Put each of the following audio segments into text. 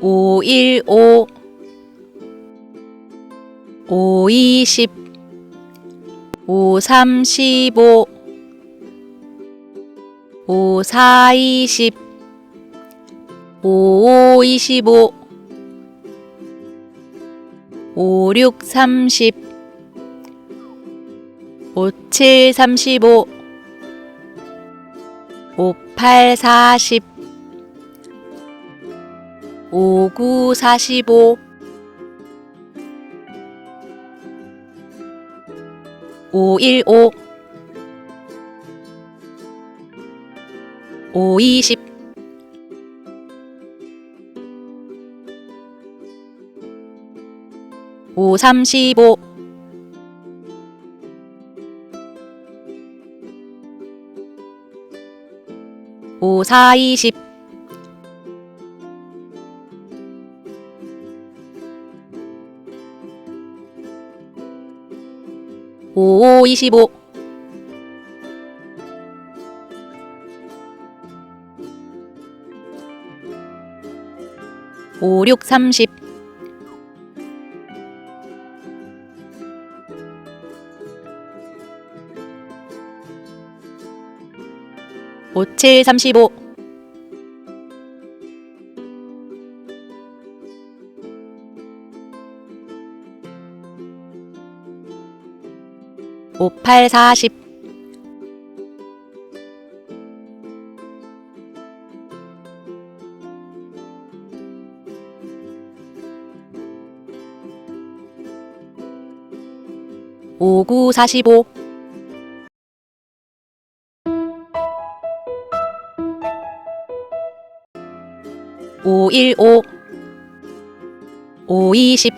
5 1 5 5 20 5 3 15 5 4 20 5 5 25 5 6 30 5 7 35 5 8 40 5 9 45 5 1 5 5 20 5 35 5 4 20 5 5 25 5 6 30 5 7 35 5 8 40 5 9 45 5 1 5 5 20 5 35 5840 5945 515 520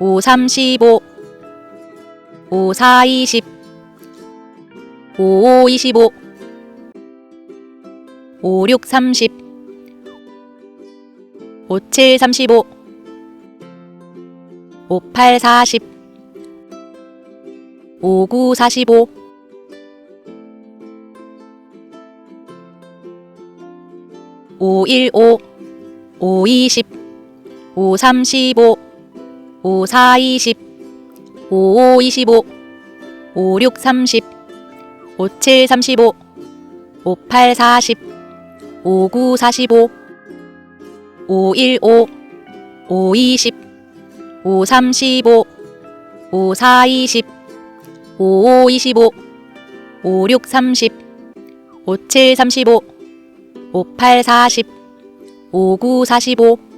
535 5 4 20 5 5 25 5 6 30 5 7 35 5 8 40 5 9 45 5 1 5 5 20 5 35 5 4 20 5 5 25 5 6 30 5 7 35 5 8 40 5 9 45 5 1 5 5 20 5 35 5 4 20 5 5 25 5 6 30 5 7 35 5 8 40 5 9 45